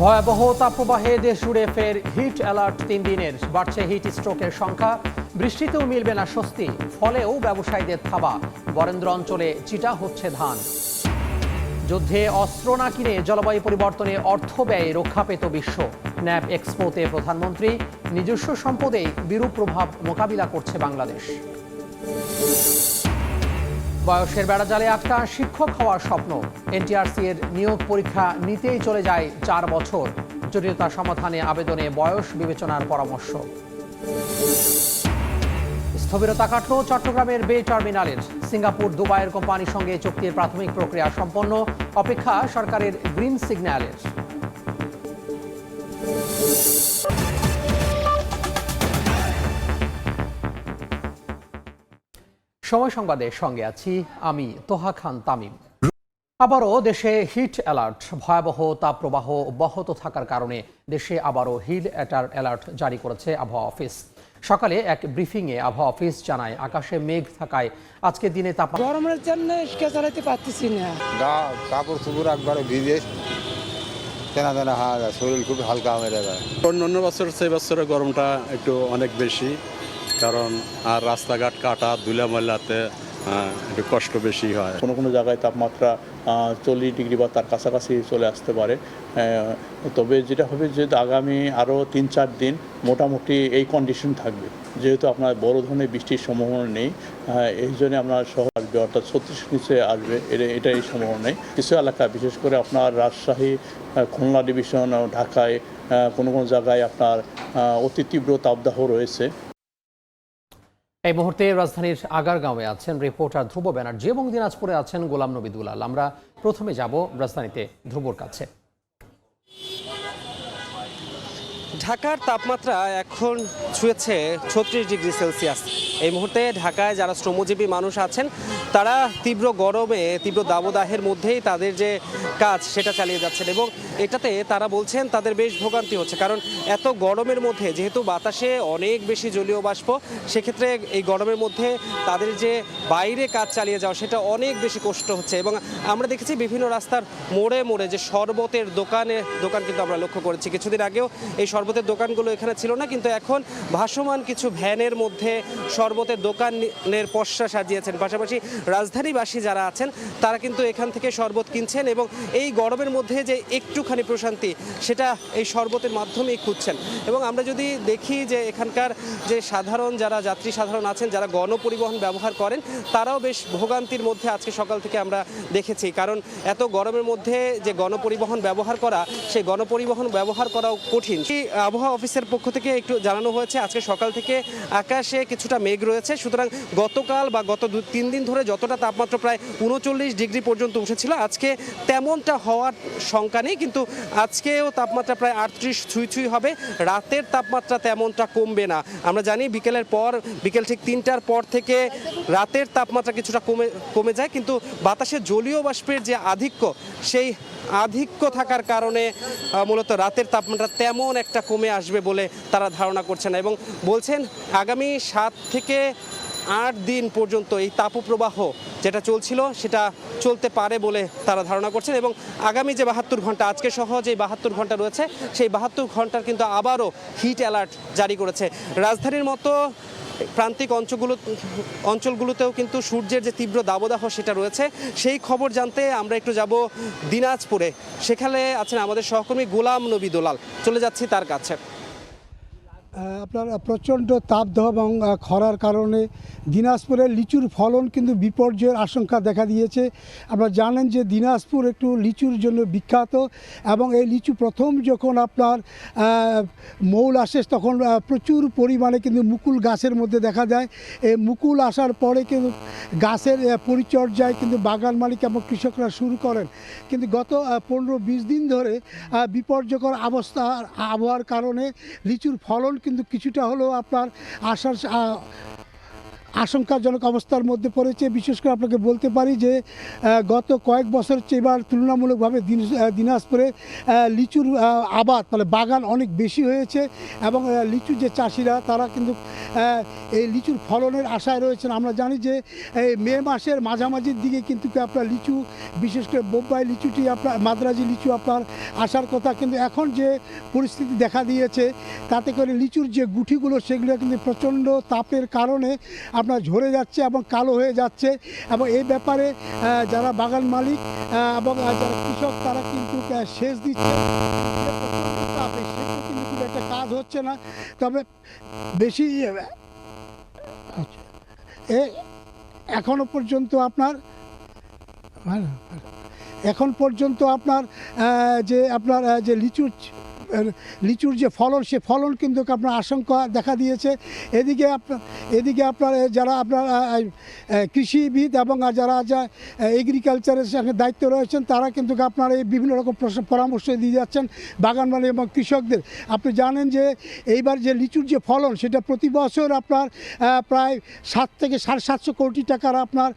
ভয়াবহ তাপপ্রবাহে দেশ জুড়ে ফের হিট অ্যালার্ট তিন দিনের। বাড়ছে হিট স্ট্রোকের সংখ্যা। বৃষ্টিতেও মিলবে না স্বস্তি, ফলেও ব্যবসায়ীদের থাবা। বরেন্দ্র অঞ্চলে চিটা হচ্ছে ধান। যুদ্ধে অস্ত্র না কিনে জলবায়ু পরিবর্তনে অর্থ ব্যয়ে রক্ষা পেত বিশ্ব। ন্যাপ এক্সপোতে প্রধানমন্ত্রী, নিজস্ব সম্পদেই বিরূপ প্রভাব মোকাবিলা করছে বাংলাদেশ। বয়সের বেড়াজালে একটা শিক্ষক হওয়ার স্বপ্ন। এনটিআরসি এর নিয়োগ পরীক্ষা নিতেই চলে যায় চার বছর। জটিলতা সমাধানে আবেদনে বয়স বিবেচনার পরামর্শ। স্থবিরতা কাটল চট্টগ্রামের বে টার্মিনালের। সিঙ্গাপুর, দুবাইয়ের কোম্পানির সঙ্গে চুক্তির প্রাথমিক প্রক্রিয়া সম্পন্ন। অপেক্ষা সরকারের গ্রিন সিগন্যালের। সময় সংবাদের সঙ্গে আছি আমি তোহা খান তামিম। আবারও দেশে হিট অ্যালার্ট ভয়াবহ তাপপ্রবাহ অব্যাহত থাকার কারণে দেশে আবারও হিট অ্যাটার অ্যালার্ট জারি করেছে আবহাওয়া অফিস। সকালে এক ব্রিফিংয়ে আবহাওয়া অফিস জানায় আকাশে মেঘ থাকায় আজকের দিনে তাপমাত্রা গরমের জন্য ইস্কা চালাতে পারতেছি না। গা কাপড় চুপড় একবারে ভিজে হওয়া শরীর খুব হালকা হয়ে যায়। অন্য অন্য বছর সেই বছরের গরমটা একটু অনেক বেশি। কারণ, আর রাস্তাঘাট কাটা ধুলা ময়লাতে একটু কষ্ট বেশি হয়। কোনো কোনো জায়গায় তাপমাত্রা চল্লিশ ডিগ্রি বা তার কাছাকাছি চলে আসতে পারে। তবে যেটা হবে যে আগামী আরও তিন চার দিন মোটামুটি এই কন্ডিশন থাকবে। যেহেতু আপনার বড় ধরনের বৃষ্টির সম্ভাবনা নেই এই জন্য আপনার শহর আসবে, অর্থাৎ ছত্রিশ নিচে আসবে, এটা, এটাই সম্ভাবনা নেই। কিছু এলাকা, বিশেষ করে আপনার রাজশাহী খুলনা ডিভিশন, ঢাকায় কোনো কোনো জায়গায় আপনার অতি তীব্র তাপদাহ রয়েছে। এই মুহূর্তে রাজধানীর আগারগাঁওয়ে আছেন রিপোর্টার ধ্রুব ব্যানার্জি এবং দিনাজপুরে আছেন গোলাম নবী দুলাল আমরা প্রথমে যাব রাজধানীতে ধ্রুবর কাছে। ঢাকার তাপমাত্রা এখন ছুঁয়েছে ছত্রিশ ডিগ্রি সেলসিয়াস। এই মুহূর্তে ঢাকায় যারা শ্রমজীবী মানুষ আছেন, তারা তীব্র গরমে, তীব্র দাবদাহের মধ্যেই তাদের যে কাজ সেটা চালিয়ে যাচ্ছেন এবং এটাতে তারা বলছেন তাদের বেশ ভোগান্তি হচ্ছে। কারণ এত গরমের মধ্যে যেহেতু বাতাসে অনেক বেশি জলীয় বাষ্প, সেক্ষেত্রে এই গরমের মধ্যে তাদের যে বাইরে কাজ চালিয়ে যাওয়া সেটা অনেক বেশি কষ্ট হচ্ছে এবং আমরা দেখেছি বিভিন্ন রাস্তার মোড়ে মোড়ে যে শরবতের দোকানে, দোকান কিন্তু আমরা লক্ষ্য করেছি। কিছুদিন আগেও এই শরবতের দোকানগুলো এখানে ছিল না, কিন্তু এখন ভাসমান কিছু ভ্যানের মধ্যে শরবতের দোকানের পশ্চা সাজিয়েছেন। পাশাপাশি রাজধানীবাসী যারা আছেন, তারা কিন্তু এখান থেকে শরবত কিনছেন এবং এই গরমের মধ্যে যে একটুখানি প্রশান্তি, সেটা এই শরবতের মাধ্যমেই খুঁজছেন। এবং আমরা যদি দেখি যে এখানকার যে সাধারণ যারা যাত্রী সাধারণ আছেন, যারা গণপরিবহন ব্যবহার করেন, তারাও বেশ ভোগান্তির মধ্যে আজকে সকাল থেকে আমরা দেখেছি। কারণ এত গরমের মধ্যে যে গণপরিবহন ব্যবহার করা, সেই গণপরিবহন ব্যবহার করাও কঠিন। আবহাওয়া অফিসের পক্ষ থেকে একটু জানানো হয়েছে, আজকে সকাল থেকে আকাশে কিছুটা মেঘ রয়েছে, সুতরাং গতকাল বা গত দু, তিন দিন ধরে যতটা তাপমাত্রা প্রায় উনচল্লিশ ডিগ্রি পর্যন্ত উঠেছিল, আজকে তেমনটা হওয়ার শঙ্কা নেই, কিন্তু আজকেও তাপমাত্রা প্রায় আটত্রিশ ছুঁই ছুঁই হবে, রাতের তাপমাত্রা তেমনটা কমবে না। আমরা জানি বিকেলের পর, বিকেল ঠিক তিনটার পর থেকে রাতের তাপমাত্রা কিছুটা কমে কমে যায়, কিন্তু বাতাসে জলীয় বাষ্পের যে আধিক্য সেই আধিক্য থাকার কারণে মূলত রাতের তাপমাত্রা তেমন একটা কমে আসবে বলে তারা ধারণা করছেন এবং বলছেন, আগামী সাত থেকে আট দিন পর্যন্ত এই তাপপ্রবাহ যেটা চলছিল, সেটা চলতে পারে বলে তারা ধারণা করছেন। এবং আগামী যে বাহাত্তর ঘণ্টা, আজকে সহ যে বাহাত্তর ঘণ্টা রয়েছে, সেই বাহাত্তর ঘণ্টার কিন্তু আবারও হিট অ্যালার্ট জারি করেছে। রাজধানীর মতো প্রান্তিক অঞ্চলগুলো অঞ্চলগুলোতেও কিন্তু সূর্যের যে তীব্র দাবদাহ সেটা রয়েছে। সেই খবর জানতে আমরা একটু যাব দিনাজপুরে। সেখানে আছেন আমাদের সহকর্মী গোলাম নবী দোলাল। চলে যাচ্ছি তার কাছে। আপনার প্রচণ্ড তাপদাহ এবং খরার কারণে দিনাজপুরের লিচুর ফলন কিন্তু বিপর্যয়ের আশঙ্কা দেখা দিয়েছে। আপনারা জানেন যে দিনাজপুর একটু লিচুর জন্য বিখ্যাত এবং এই লিচু প্রথম যখন আপনার মৌল আসে তখন প্রচুর পরিমাণে কিন্তু মুকুল গাছের মধ্যে দেখা যায়। এই মুকুল আসার পরে কিন্তু গাছের পরিচর্যায় কিন্তু বাগান মালিক এবং কৃষকরা শুরু করেন। কিন্তু গত পনেরো বিশ দিন ধরে বিপর্যকর অবস্থা, আবহাওয়ার কারণে লিচুর ফলন কিন্তু কিছুটা হলেও আপনার আসার আশঙ্কাজনক অবস্থার মধ্যে পড়েছে। বিশেষ করে আপনাকে বলতে পারি যে গত কয়েক বছর চেয়ে এবার তুলনামূলকভাবে দিন- দিনাজপুরে লিচুর আবাদ মানে বাগান অনেক বেশি হয়েছে এবং লিচুর যে চাষিরা, তারা কিন্তু এই লিচুর ফলনের আশায় রয়েছেন। আমরা জানি যে, এই মে মাসের মাঝামাঝির দিকে কিন্তু আপনার লিচু, বিশেষ করে বোম্বাই লিচুটি আপনার, মাদ্রাজি লিচু আপনার আসার কথা কিন্তু এখন যে পরিস্থিতি দেখা দিয়েছে, তাতে করে লিচুর যে গুঠিগুলো সেগুলো কিন্তু প্রচণ্ড তাপের কারণে আপনার ঝরে যাচ্ছে এবং কালো হয়ে যাচ্ছে এবং এই ব্যাপারে যারা বাগান মালিক এবং যারা কৃষক তারা কিন্তু সেচ দিচ্ছে। একটা কাজ হচ্ছে না। তবে বেশি আচ্ছা, এ এখনও পর্যন্ত আপনার ভালো, ভালো। এখন পর্যন্ত আপনার যে আপনার যে লিচুর লিচুর যে ফলন, সে ফলন কিন্তু আপনার আশঙ্কা দেখা দিয়েছে। এদিকে আপনার এদিকে আপনার যারা আপনার কৃষিবিদ এবং যারা যা এগ্রিকালচারের সঙ্গে দায়িত্ব রয়েছেন, তারা কিন্তু আপনার এই বিভিন্ন রকম পরামর্শ দিয়ে যাচ্ছেন বাগান মালিক এবং কৃষকদের। আপনি জানেন যে এইবার যে লিচুর যে ফলন, সেটা প্রতি বছর আপনার প্রায় সাত থেকে সাড়ে সাতশো কোটি টাকার আপনার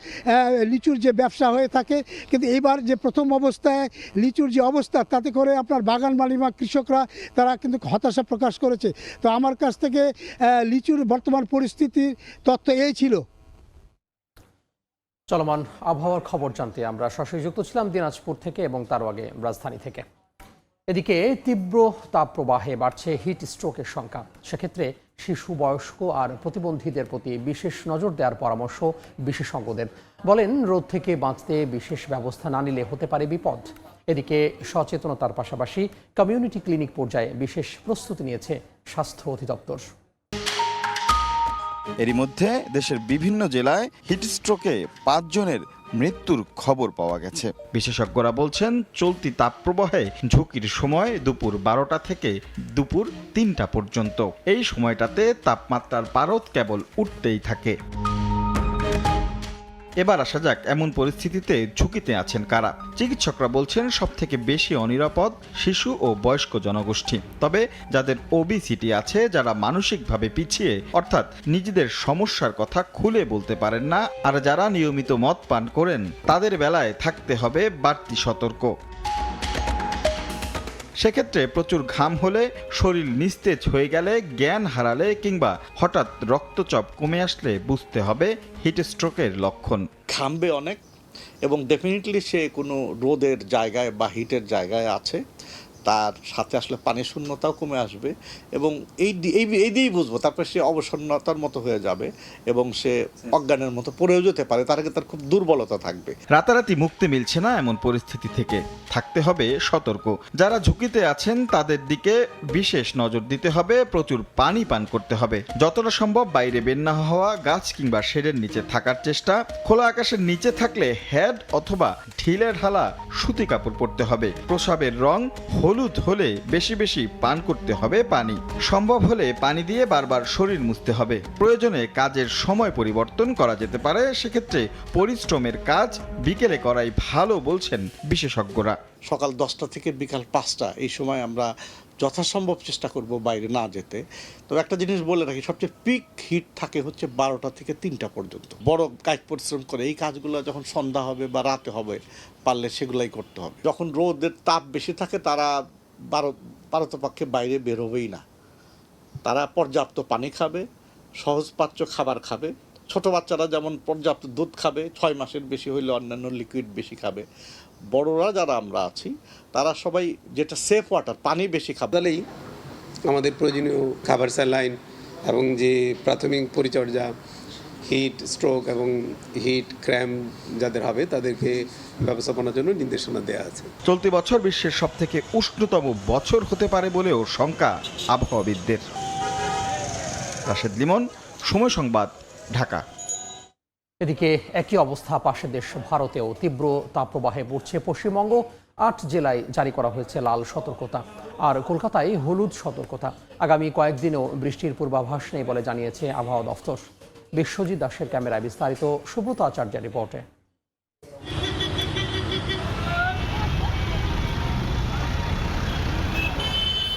লিচুর যে ব্যবসা হয়ে থাকে, কিন্তু এইবার যে প্রথম অবস্থায় লিচুর যে অবস্থা, তাতে করে আপনার বাগান মালিক বা কৃষকরা তারা কিন্তু হতাশা প্রকাশ করেছে। তো আমার কাছ থেকে লিচুর বর্তমান পরিস্থিতির তথ্য এই ছিল। চলমান আবহাওয়ার খবর জানতে আমরা সরাসরি যুক্ত ছিলাম দিনাজপুর থেকে এবং তার আগে রাজধানী থেকে। এদিকে তীব্র তাপপ্রবাহে বাড়ছে হিট স্ট্রোকের সংখ্যা। সেক্ষেত্রে শিশু, বয়স্ক আর প্রতিবন্ধীদের প্রতি বিশেষ নজর দেওয়ার পরামর্শ বিশেষজ্ঞদের। বলেন, রোদ থেকে বাঁচতে বিশেষ ব্যবস্থা না নিলে হতে পারে বিপদ। এদিকে সচেতনতার পাশাপাশি কমিউনিটি ক্লিনিক পর্যায়ে বিশেষ প্রস্তুতি নিয়েছে স্বাস্থ্য অধিদপ্তর। এরই মধ্যে দেশের বিভিন্ন জেলায় হিটস্ট্রোকে পাঁচজনের মৃত্যুর খবর পাওয়া গেছে। বিশেষজ্ঞরা বলছেন চলতি তাপপ্রবাহে ঝুঁকির সময় দুপুর বারোটা থেকে দুপুর তিনটা পর্যন্ত। এই সময়টাতে তাপমাত্রার পারদ কেবল উঠতেই থাকে। এবার আসা যাক, এমন পরিস্থিতিতে ঝুঁকিতে আছেন কারা? চিকিৎসকরা বলছেন সব থেকে বেশি অনিরাপদ শিশু ও বয়স্ক জনগোষ্ঠী। তবে যাদের ওবিসিটি আছে, যারা মানসিকভাবে পিছিয়ে, অর্থাৎ নিজেদের সমস্যার কথা খুলে বলতে পারেন না, আর যারা নিয়মিত মদ পান করেন, তাদের বেলায় থাকতে হবে বাড়তি সতর্ক। সেক্ষেত্রে প্রচুর ঘাম হলে শরীর নিস্তেজ হয়ে গেলে জ্ঞান হারালে কিংবা হঠাৎ রক্তচাপ কমে আসলে বুঝতে হবে হিট স্ট্রোকের লক্ষণ। ঘামবে অনেক এবং ডেফিনেটলি সে কোনো রোদের জায়গায় বা হিটের জায়গায় আছে। তার সাথে আসলে পানির শূন্যতাও কমে আসবে এবং এই এই দিয়েই বুঝব, তারপরে সে অবসন্নতার মতো হয়ে যাবে এবং সে অজ্ঞানের মতো পড়েও যেতে পারে, তার আগে তার খুব দুর্বলতা থাকবে। রাতারাতি মুক্তি মিলছে না এমন পরিস্থিতি থেকে, থাকতে হবে সতর্ক। যারা ঝুঁকিতে আছেন, তাদের দিকে বিশেষ নজর দিতে হবে, প্রচুর পানি পান করতে হবে। যতটা সম্ভব বাইরে বের না হওয়া, গাছ কিংবা শেডের নিচে থাকার চেষ্টা, খোলা আকাশের নিচে থাকলে হেড অথবা ঢিলে ঢালা সুতি কাপড় পরতে হবে। প্রসাবের রং হলুদ হলে বেশি বেশি পান করতে হবে পানি। সম্ভব হলে পানি দিয়ে বারবার শরীর মুছতে হবে। প্রয়োজনে কাজের সময় পরিবর্তন করা যেতে পারে, সেক্ষেত্রে পরিশ্রমের কাজ বিকেলে করাই ভালো বলছেন বিশেষজ্ঞরা। সকাল দশটা থেকে বিকাল পাঁচটা, এই সময় আমরা যথাসম্ভব চেষ্টা করব বাইরে না যেতে। তবে একটা জিনিস বলে রাখি, সবচেয়ে পিক হিট থাকে হচ্ছে বারোটা থেকে তিনটা পর্যন্ত। বড় কাজ পরিশ্রম করে এই কাজগুলো যখন সন্ধ্যা হবে বা রাতে হবে, পারলে সেগুলাই করতে হবে। যখন রোদের তাপ বেশি থাকে, তারা বারো পারতপক্ষে বাইরে বেরোবেই না। তারা পর্যাপ্ত পানি খাবে সহজপাচ্য খাবার খাবে। ছোট বাচ্চারা যেমন পর্যাপ্ত দুধ খাবে, ছয় মাসের বেশি হইলে অন্যান্য লিকুইড বেশি খাবে। বড়রা যারা আমরা আছি তারা সবাই যেটা সেফ ওয়াটার পানি বেশি খাবে। হাসপাতালেই আমাদের প্রয়োজনীয় খাবার স্যালাইন এবং যে প্রাথমিক পরিচর্যা হিট স্ট্রোক এবং হিট ক্র্যাম যাদের হবে তাদেরকে ব্যবস্থাপনার জন্য নির্দেশনা দেওয়া আছে। চলতি বছর বিশ্বের সবথেকে উষ্ণতম বছর হতে পারে বলেও শঙ্কা আবহাওয়াবিদদের। রাশেদ লিমন সময় সংবাদ ঢাকা। এদিকে একই অবস্থা পাশের দেশ ভারতেও। তীব্র তাপপ্রবাহে পড়ছে পশ্চিমবঙ্গ। আট জেলায় জারি করা হয়েছে লাল সতর্কতা। আর কলকাতায় হলুদ সতর্কতা। আগামী কয়েকদিনও বৃষ্টির পূর্বাভাস নেই বলে জানিয়েছে আবহাওয়া দফতর। বিশ্বজিৎ দাসের ক্যামেরায় বিস্তারিত সুব্রত আচার্যের রিপোর্টে।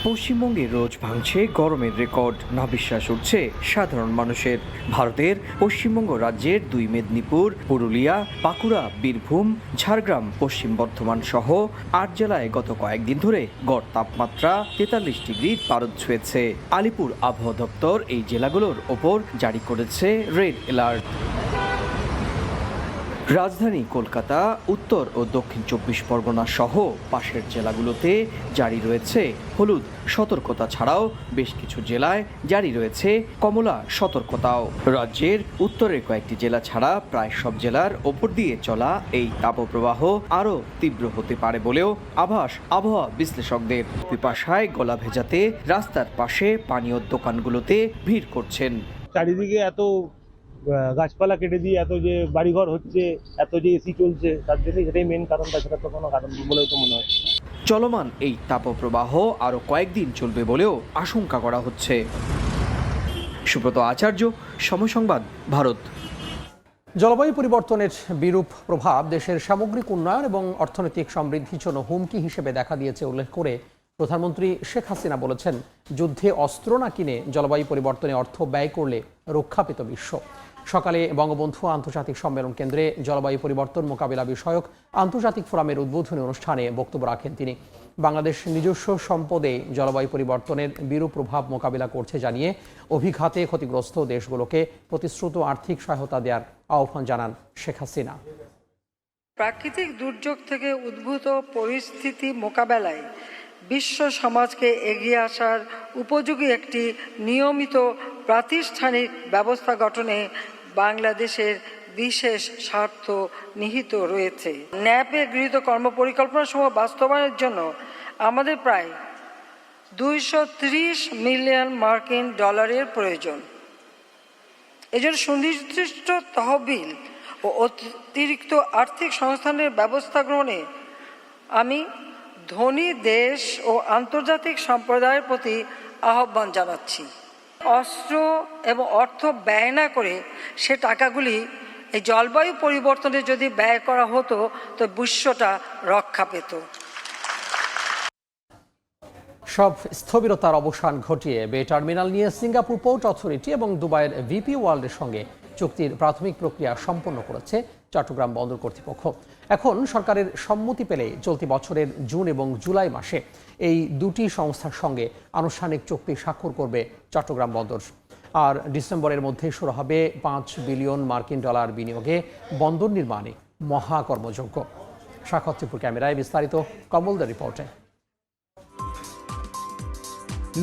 পশ্চিমবঙ্গে রোজ ভাঙছে, গরমের রেকর্ড। না বিশ্বাস উঠছে সাধারণ মানুষের। ভারতের পশ্চিমবঙ্গ রাজ্যের দুই মেদিনীপুর, পুরুলিয়া, বাঁকুড়া, বীরভূম, ঝাড়গ্রাম, পশ্চিম বর্ধমান সহ আট জেলায় গত কয়েকদিন ধরে গড় তাপমাত্রা তেতাল্লিশ ডিগ্রি পারদ ছুঁয়েছে। আলিপুর আবহাওয়া দপ্তর এই জেলাগুলোর ওপর জারি করেছে রেড অ্যালার্ট রাজধানী কলকাতা, উত্তর ও দক্ষিণ চব্বিশ পরগনা সহ পাশের জেলাগুলোতে জারি রয়েছে হলুদ সতর্কতা ছাড়াও বেশ কিছু জেলায় জারি রয়েছে কমলা সতর্কতাও। রাজ্যের উত্তরের কয়েকটি জেলা ছাড়া প্রায় সব জেলার ওপর দিয়ে চলা এই তাপপ্রবাহ আরও তীব্র হতে পারে বলেও আভাস আবহাওয়া বিশ্লেষকদের। পিপাসায় গলা ভেজাতে রাস্তার পাশে পানীয় দোকানগুলোতে ভিড় করছেন। চারিদিকে এত গাছপালা কেটে দিয়ে এত যে বাড়িঘর হচ্ছে এত যে এসি চলছে তার জন্যই সেটাই মেন কারণ তাছাড়া তো কোনো কারণ বলে তো মনে হয়। চলমান এই তাপপ্রবাহ আরও কয়েকদিন চলবে বলেও আশঙ্কা করা হচ্ছে। সুব্রত আচার্য সময় সংবাদ ভারত। জলবায়ু পরিবর্তনের বিরূপ প্রভাব দেশের সামগ্রিক উন্নয়ন এবং অর্থনৈতিক সমৃদ্ধির জন্য হুমকি হিসেবে দেখা দিয়েছে উল্লেখ করে প্রধানমন্ত্রী শেখ হাসিনা বলেছেন যুদ্ধে অস্ত্র না কিনে জলবায়ু পরিবর্তনে অর্থ ব্যয় করলে রক্ষা পেত বিশ্ব। সকালে বঙ্গবন্ধু আন্তর্জাতিক সম্মেলন কেন্দ্রে জলবায়ু পরিবর্তন মোকাবিলা বিষয়ক আন্তর্জাতিক ফোরামের উদ্বোধনী অনুষ্ঠানে বক্তব্য রাখেন তিনি। বাংলাদেশ নিজস্ব সম্পদে জলবায়ু পরিবর্তনের বিরূপ প্রভাব মোকাবিলা করছে জানিয়ে অভিঘাতে ক্ষতিগ্রস্ত দেশগুলোকে প্রতিশ্রুত আর্থিক সহায়তা দেওয়ার আহ্বান জানান শেখ হাসিনা। প্রাকৃতিক দুর্যোগ থেকে উদ্ভূত পরিস্থিতি মোকাবেলায় বিশ্ব সমাজকে এগিয়ে আসার উপযোগী একটি নিয়মিত প্রাতিষ্ঠানিক ব্যবস্থা গঠনে বাংলাদেশের বিশেষ স্বার্থ নিহিত রয়েছে। ন্যাপে গৃহীত কর্মপরিকল্পনা সমূহ বাস্তবায়নের জন্য আমাদের প্রায় দুইশো ত্রিশ মিলিয়ন মার্কিন ডলারের প্রয়োজন। এজন্য সুনির্দিষ্ট তহবিল ও অতিরিক্ত আর্থিক সংস্থানের ব্যবস্থা গ্রহণে আমি ধনী দেশ ও আন্তর্জাতিক সম্প্রদায়ের প্রতি আহ্বান জানাচ্ছি। অস্ত্র এবং অর্থ ব্যয় না করে সে টাকাগুলি এই জলবায়ু পরিবর্তনে যদি ব্যয় করা হতো, তো বিশ্বটা রক্ষা পেত। সব স্থবিরতার অবসান ঘটিয়ে বে টার্মিনাল নিয়ে সিঙ্গাপুর পোর্ট অথরিটি এবং দুবাইয়ের ভিপি ওয়ার্ল্ডের সঙ্গে চুক্তির প্রাথমিক প্রক্রিয়া সম্পন্ন করেছে চট্টগ্রাম বন্দর কর্তৃপক্ষ। এখন সরকারের সম্মতি পেলে চলতি বছরের জুন এবং জুলাই মাসে এই দুটি সংস্থার সঙ্গে আনুষ্ঠানিক চুক্তি স্বাক্ষর করবে চট্টগ্রাম বন্দর। আর ডিসেম্বরের মধ্যে শুরু হবে পাঁচ বিলিয়ন মার্কিন ডলার বিনিয়োগে বন্দর নির্মাণে মহাকর্মযজ্ঞ সাক্ষর ত্রিপুর ক্যামেরায় বিস্তারিত কমলদার রিপোর্টে।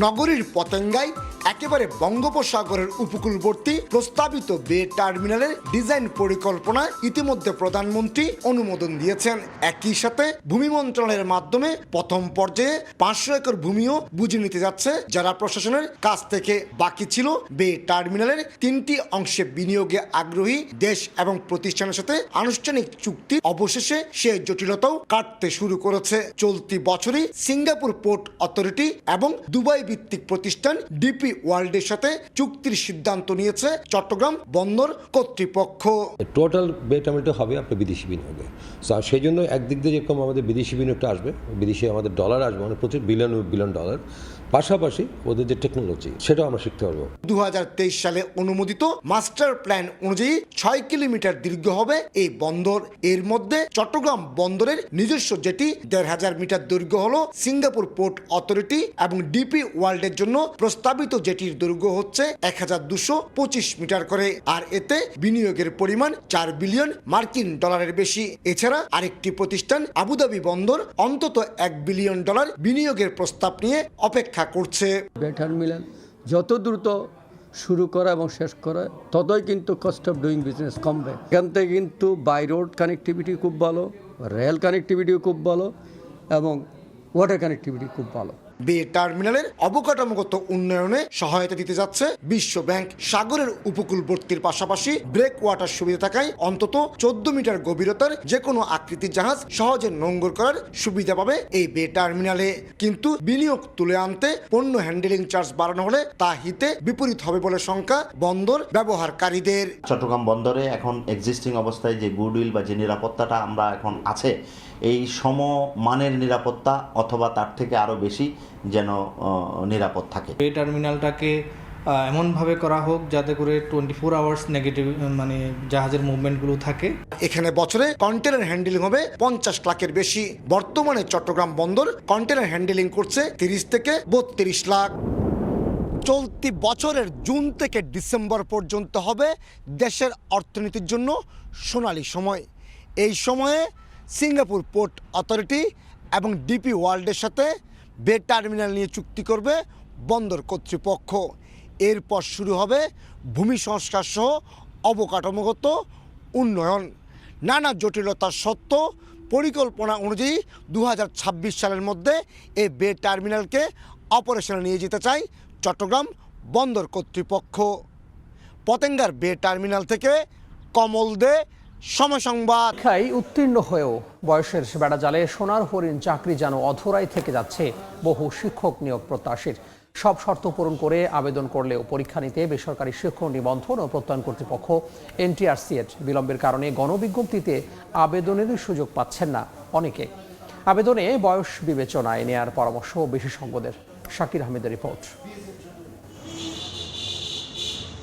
নগরীর পতেঙ্গায় একেবারে বঙ্গোপসাগরের উপকূলবর্তী প্রস্তাবিত বে টার্মিনালের ডিজাইন পরিকল্পনা ইতিমধ্যে প্রধানমন্ত্রী অনুমোদন দিয়েছেন। একই সাথে ভূমি মন্ত্রণালয়ের মাধ্যমে প্রথম পর্যায়ে পাঁচশো একর ভূমিও বুঝে নিতে যাচ্ছে, যারা প্রশাসনের কাছ থেকে বাকি ছিল। বে টার্মিনালের তিনটি অংশে বিনিয়োগে আগ্রহী দেশ এবং প্রতিষ্ঠানের সাথে আনুষ্ঠানিক চুক্তি অবশেষে সে জটিলতাও কাটতে শুরু করেছে। চলতি বছরই সিঙ্গাপুর পোর্ট অথরিটি এবং দুবাই ভিত্তিক প্রতিষ্ঠান ডিপি ওয়ার্ল্ডের সাথে চুক্তির সিদ্ধান্ত নিয়েছে চট্টগ্রাম বন্দর কর্তৃপক্ষ। টোটাল বেটামেন্ট হবে, আপনার বিদেশি বিনিয়োগে। আর সেই জন্য একদিক দিয়ে যেরকম আমাদের বিদেশি বিনিয়োগটা আসবে, বিদেশি আমাদের ডলার আসবে মানে প্রচুর বিলিয়ন বিলিয়ন ডলার পাশাপাশি ওদের যে টেকনোলজি সেটাও আমরা শিখতে পারব। দু সালে অনুমোদিত মাস্টার প্ল্যান অনুযায়ী ছয় কিলোমিটার দীর্ঘ হবে এই বন্দর। এর মধ্যে চট্টগ্রাম বন্দরের নিজস্ব জেটি দেড় হাজার মিটার দৈর্ঘ্য হলো সিঙ্গাপুর পোর্ট অথরিটি এবং ডিপি ওয়ার্ল্ডের জন্য প্রস্তাবিত জেটির দৈর্ঘ্য হচ্ছে এক হাজার দুশো পঁচিশ মিটার করে। আর এতে বিনিয়োগের পরিমাণ চার বিলিয়ন মার্কিন ডলারের বেশি। এছাড়া আরেকটি প্রতিষ্ঠান আবুধাবি বন্দর, অন্তত এক বিলিয়ন ডলার বিনিয়োগের প্রস্তাব নিয়ে অপেক্ষা করছে। বেটার মিলেন, যত দ্রুত শুরু করা এবং শেষ করা, ততই কিন্তু কস্ট অফ ডুইং বিজনেস কমবে। এখান থেকে কিন্তু বাই রোড কানেক্টিভিটি খুব ভালো রেল কানেক্টিভিটিও খুব ভালো, এবং ওয়াটার কানেক্টিভিটি খুব ভালো। বে টার্মিনালের অবকাঠামোগত উন্নয়নে সহায়তা দিতে যাচ্ছে বিশ্ব ব্যাংক। সাগরের উপকূলবর্তীর পাশাপাশি ব্রেক ওয়াটার সুবিধা থাকায় অন্তত চোদ্দ মিটার গভীরতার যে কোনো আকৃতির জাহাজ সহজে নোঙ্গর করার সুবিধা পাবে এই বে টার্মিনালে। কিন্তু বিনিয়োগ তুলে আনতে পণ্য হ্যান্ডেলিং চার্জ বাড়ানো হলে তা হিতে বিপরীত হবে বলে শঙ্কা বন্দর ব্যবহারকারীদের। চট্টগ্রাম বন্দরে এখন এক্সিস্টিং অবস্থায় যে গুডউইল বা যে নিরাপত্তাটা আমরা এখন আছে, এই সম মানের নিরাপত্তা অথবা তার থেকে আরও বেশি যেন নিরাপদ থাকে। এই টার্মিনালটাকে এমনভাবে করা হোক যাতে করে টোয়েন্টি ফোর আওয়ার্স নেগেটিভ মানে জাহাজের মুভমেন্টগুলো থাকে। এখানে বছরে কন্টেনার হ্যান্ডেলিং হবে পঞ্চাশ লাখের বেশি। বর্তমানে চট্টগ্রাম বন্দর কন্টেনার হ্যান্ডেলিং করছে তিরিশ থেকে বত্রিশ লাখ। চলতি বছরের জুন থেকে ডিসেম্বর পর্যন্ত হবে দেশের অর্থনীতির জন্য সোনালী সময়। এই সময়ে সিঙ্গাপুর পোর্ট অথরিটি এবং ডিপি ওয়ার্ল্ডের সাথে বে টার্মিনাল নিয়ে চুক্তি করবে বন্দর কর্তৃপক্ষ। এরপর শুরু হবে ভূমি সংস্কার সহ অবকাঠামোগত উন্নয়ন। নানা জটিলতার সত্ত্বেও পরিকল্পনা অনুযায়ী দু হাজার ছাব্বিশ সালের মধ্যে এই বে টার্মিনালকে অপারেশনে নিয়ে যেতে চায় চট্টগ্রাম বন্দর কর্তৃপক্ষ। পতেঙ্গার বে টার্মিনাল থেকে কমল দে উত্তীর্ণ হয়েও বয়সের বেড়া জালে সোনার হরিণ চাকরি যেন অধরাই থেকে যাচ্ছে, বহু শিক্ষক নিয়োগ প্রত্যাশীর। সব শর্ত পূরণ করে আবেদন করলেও পরীক্ষা নিতে বেসরকারি শিক্ষক নিবন্ধন ও প্রত্যয়ন কর্তৃপক্ষ এনটিআরসিএট বিলম্বের কারণে গণবিজ্ঞপ্তিতে আবেদনেরই সুযোগ পাচ্ছেন না অনেকে। আবেদনে বয়স বিবেচনায় নেয়ার পরামর্শ বিশেষজ্ঞদের। শাকির আহমেদের রিপোর্ট।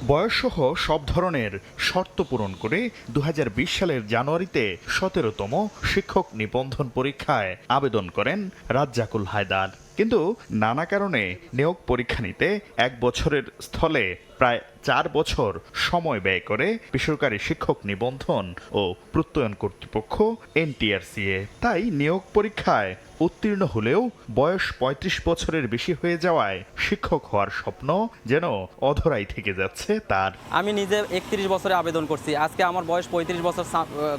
বয়সসহ সব ধরনের শর্ত পূরণ করে দু হাজার বিশ সালের জানুয়ারিতে সতেরোতম শিক্ষক নিবন্ধন পরীক্ষায় আবেদন করেন রাজ্জাকুল হায়দার। কিন্তু নানা কারণে নিয়োগ পরীক্ষা নিতে এক বছরের স্থলে প্রায় চার বছর সময় ব্যয় করে বেসরকারি শিক্ষক নিবন্ধন ও প্রত্যয়ন কর্তৃপক্ষ এনটিআরসিএ। তাই নিয়োগ পরীক্ষায় উত্তীর্ণ হলেও বয়স ৩৫ বছরের বেশি হয়ে যাওয়ায় শিক্ষক হওয়ার স্বপ্ন যেন অধরাই থেকে যাচ্ছে তার। আমি নিজে একত্রিশ বছরে আবেদন করছি। আজকে আমার বয়স পঁয়ত্রিশ বছর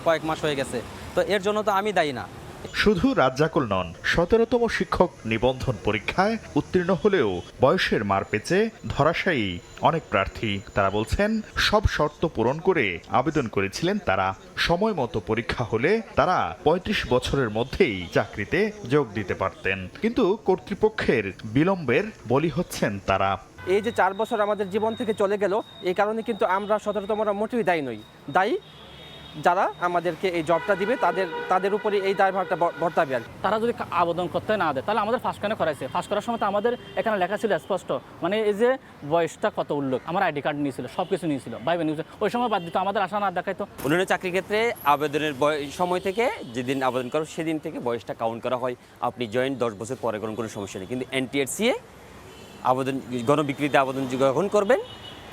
কয়েক মাস হয়ে গেছে। তো এর জন্য তো আমি দায়ী না। শুধু রাজ্জাকুল নন, সতেরোতম শিক্ষক নিবন্ধন পরীক্ষায় উত্তীর্ণ হলেও বয়সের মার পেচে ধরাশায়ী অনেক প্রার্থী। তারা বলছেন, সব শর্ত পূরণ করে আবেদন করেছিলেন তারা। সময় মতো পরীক্ষা হলে তারা ৩৫ বছরের মধ্যেই চাকরিতে যোগ দিতে পারতেন। কিন্তু কর্তৃপক্ষের বিলম্বের বলি হচ্ছেন তারা। এই যে চার বছর আমাদের জীবন থেকে চলে গেল, এই কারণে কিন্তু আমরা সতেরোতমরা মোটেই দায়ী নই। দায়ী যারা আমাদেরকে এই জবটা দিবে তাদের তাদের উপরে এই দায়ভারটা বর- বর্তাবে আর তারা যদি আবেদন করতে না দেয় তাহলে আমাদের ফার্স্ট কেন করাইছে? ফার্স্ট করার সময় তো আমাদের এখানে লেখা ছিল স্পষ্ট মানে এই যে বয়সটা কত উল্লেখ আমার আইডি কার্ড নিয়েছিল সব কিছু নিয়েছিল ভাই নিয়েছিল ওই সময় বাদ দিত আমাদের আশা না দেখাইতো। অন্যান্য চাকরির ক্ষেত্রে আবেদনের বয়- সময় থেকে যেদিন আবেদন করো সেদিন থেকে বয়সটা কাউন্ট করা হয়। আপনি জয়েন্ট দশ বছর পরে কোনো কোনো সমস্যা নেই। কিন্তু এনটিএরসিএ আবেদন গণবিক্রিতে আবেদন গ্রহণ করবেন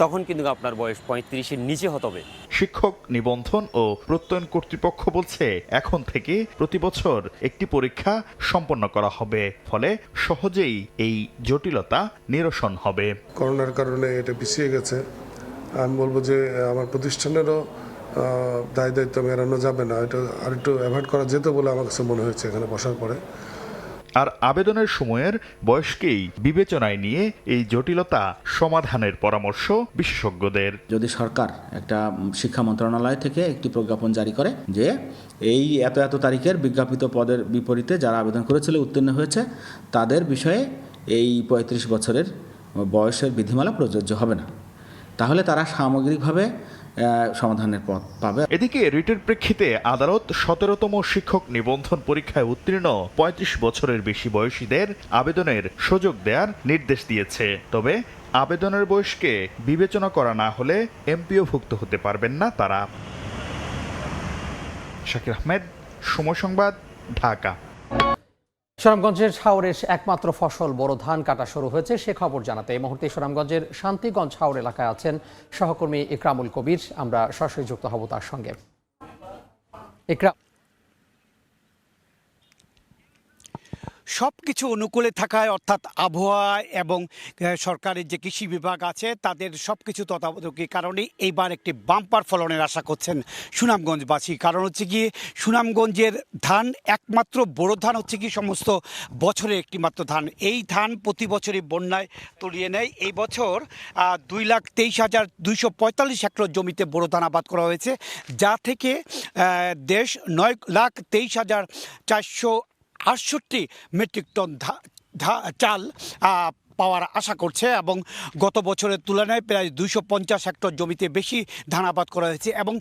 তখন কিন্তু আপনার বয়স পঁয়ত্রিশের নিচে হতে হবে। শিক্ষক নিবন্ধন ও প্রত্যয়ন কর্তৃপক্ষ বলছে এখন থেকে প্রতি বছর একটি পরীক্ষা সম্পন্ন করা হবে ফলে সহজেই এই জটিলতা নিরসন হবে। করোনার কারণে এটা পিছিয়ে গেছে। আমি বলব যে আমার প্রতিষ্ঠানেরও দায় দায়িত্ব মেরানো যাবে না। এটা আর একটু অ্যাভয়েড করা যেত বলে আমার কাছে মনে হয়েছে এখানে বসার পরে। আর আবেদনের সময়ের বয়সকেই বিবেচনায় নিয়ে এই জটিলতা সমাধানের পরামর্শ বিশেষজ্ঞদের। যদি সরকার একটা শিক্ষা মন্ত্রণালয় থেকে একটি প্রজ্ঞাপন জারি করে যে এই এত এত তারিখের বিজ্ঞাপিত পদের বিপরীতে যারা আবেদন করেছিল, উত্তীর্ণ হয়েছে, তাদের বিষয়ে এই পঁয়ত্রিশ বছরের বয়সের বিধিমালা প্রযোজ্য হবে না। তাহলে তারা সামগ্রিকভাবে সমাধানের পথ পাবে। এদিকে রিটের প্রেক্ষিতে আদালত সতেরোতম শিক্ষক নিবন্ধন পরীক্ষায় উত্তীর্ণ ৩৫ বছরের বেশি বয়সীদের আবেদনের সুযোগ দেওয়ার নির্দেশ দিয়েছে। তবে আবেদনের বয়সকে বিবেচনা করা না হলে এমপিওভুক্ত হতে পারবেন না তারা। শাকির আহমেদ, সময় সংবাদ, ঢাকা। সুনামগঞ্জের হাওরের একমাত্র ফসল বড় ধান কাটা শুরু হয়েছে, সে খবর জানাতে এই মুহূর্তে সুনামগঞ্জের শান্তিগঞ্জ হাওর এলাকায় আছেন সহকর্মী ইকরামুল কবির। আমরা সরাসরি যুক্ত হব তার সঙ্গে। ইকরাম সব কিছু অনুকূলে থাকায়, অর্থাৎ আবহাওয়া এবং সরকারের যে কৃষি বিভাগ আছে, তাদের সব কিছু তত্ত্বাবধায়কের কারণে এইবার একটি বাম্পার ফলনের আশা করছেন সুনামগঞ্জবাসী। কারণ হচ্ছে কি, সুনামগঞ্জের ধান একমাত্র বড় ধান হচ্ছে কি সমস্ত বছরের একটি মাত্র ধান। এই ধান প্রতি বছরই বন্যায় তলিয়ে নেয়। এই বছর দুই লাখ তেইশ হাজার দুইশো পঁয়তাল্লিশ হেক্টর জমিতে বড় ধান আবাদ করা হয়েছে, যা থেকে দেশ নয় লাখ তেইশ হাজার চারশো আটষট্টি মেট্রিক টন চাল পাওয়ার আশা করছে এবং গত বছরের তুলনায় প্রায় দুইশো পঞ্চাশ হেক্টর জমিতে বেশি ধান আবাদ করা হয়েছে এবং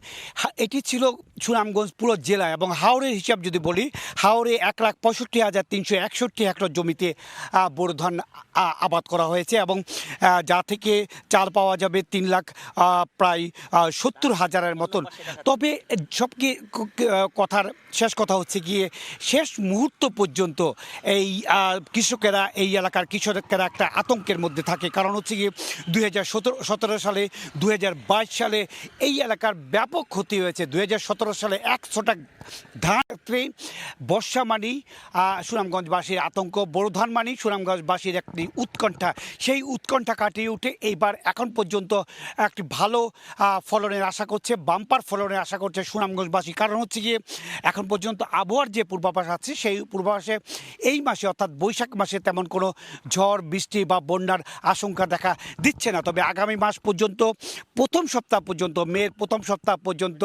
এটি ছিল সুনামগঞ্জ পুরো জেলা এবং হাওড়ের হিসাব যদি বলি, হাওড়ে এক লাখ পঁয়ষট্টি হাজার তিনশো একষট্টি হেক্টর জমিতে বোরো ধান আবাদ করা হয়েছে এবং যা থেকে চাল পাওয়া যাবে তিন লাখ প্রায় সত্তর হাজারের মতন। তবে সব ক- কথার শেষ কথা হচ্ছে গিয়ে, শেষ মুহূর্ত পর্যন্ত এই কৃষকেরা, এই এলাকার কৃষকেরা একটা আতঙ্কের মধ্যে থাকে। কারণ হচ্ছে গিয়ে দুই হাজার সতেরো সালে, দুই হাজার বাইশ সালে এই এলাকার ব্যাপক ক্ষতি হয়েছে। দুই হাজার সতেরো সালে একশোটা ধান বর্ষা মানি সুনামগঞ্জবাসীর আতঙ্ক। বড় ধান মানি সুনামগঞ্জবাসীর একটি উৎকণ্ঠা। সেই উৎকণ্ঠা কাটিয়ে উঠে এইবার এখন পর্যন্ত একটি ভালো ফলনের আশা করছে, বাম্পার ফলনের আশা করছে সুনামগঞ্জবাসী। কারণ হচ্ছে গিয়ে এখন পর্যন্ত আবহাওয়ার যে পূর্বাভাস আছে, সেই পূর্বাভাসে এই মাসে অর্থাৎ বৈশাখ মাসে তেমন কোনো ঝড়, বৃষ্টি বা বন্যার আশঙ্কা দেখা দিচ্ছে না। তবে আগামী মাস পর্যন্ত, প্রথম সপ্তাহ পর্যন্ত মেয়ের প্রথম সপ্তাহ পর্যন্ত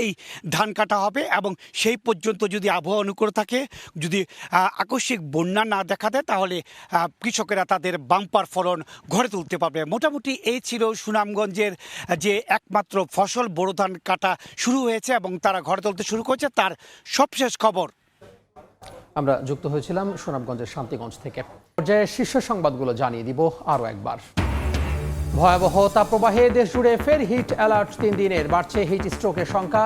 এই ধান কাটা হবে এবং সেই পর্যন্ত যদি আবহাওয়া অনুকূল থাকে, যদি আকস্মিক বন্যা না দেখা দেয়, তাহলে কৃষকেরা তাদের বাম্পার ফলন ঘরে তুলতে পারবে। মোটামুটি এই ছিল সুনামগঞ্জের, যে একমাত্র ফসল, বোরো ধান কাটা শুরু হয়েছে এবং তারা ঘরে তুলতে শুরু করেছে। তার সবশেষ খবর আমরা যুক্ত হয়েছিলাম সুনামগঞ্জের শান্তিগঞ্জ থেকে। পর্যায়ে শীর্ষ সংবাদগুলো জানিয়ে দিব আরও একবার। ভয়াবহ তাপপ্রবাহে দেশ জুড়ে ফের হিট অ্যালার্ট তিন দিনের। বাড়ছে হিট স্ট্রোকের সংখ্যা।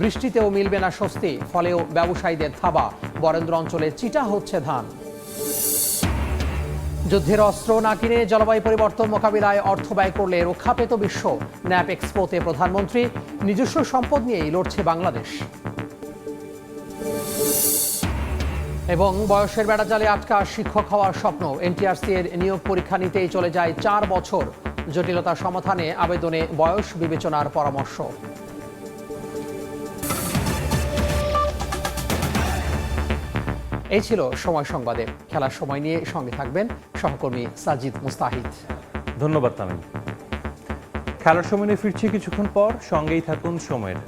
বৃষ্টিতেও মিলবে না স্বস্তি। ফলেও ব্যবসায়ীদের থাবা। বরেন্দ্র অঞ্চলে চিটা হচ্ছে ধান। যুদ্ধের অস্ত্র না কিনে জলবায়ু পরিবর্তন মোকাবিলায় অর্থ ব্যয় করলে রক্ষা পেত বিশ্ব। ন্যাপ এক্সপোতে প্রধানমন্ত্রী নিজস্ব সম্পদ নিয়েই লড়ছে বাংলাদেশ। এবং বয়সের বেড়াজালে আটকা শিক্ষক হওয়ার স্বপ্ন। এনটিআরসি এর নিয়োগ পরীক্ষা নিতেই চলে যায় চার বছর। জটিলতা সমাধানে আবেদনে বয়স বিবেচনার পরামর্শ। এই ছিল সময় সংবাদে। খেলার সময় নিয়ে সঙ্গে থাকবেন সহকর্মী সাজিদ মুস্তাহিদ। ধন্যবাদ তামিম। খেলার সময় নিয়ে ফিরছি কিছুক্ষণ পর। সঙ্গেই থাকুন সময়ের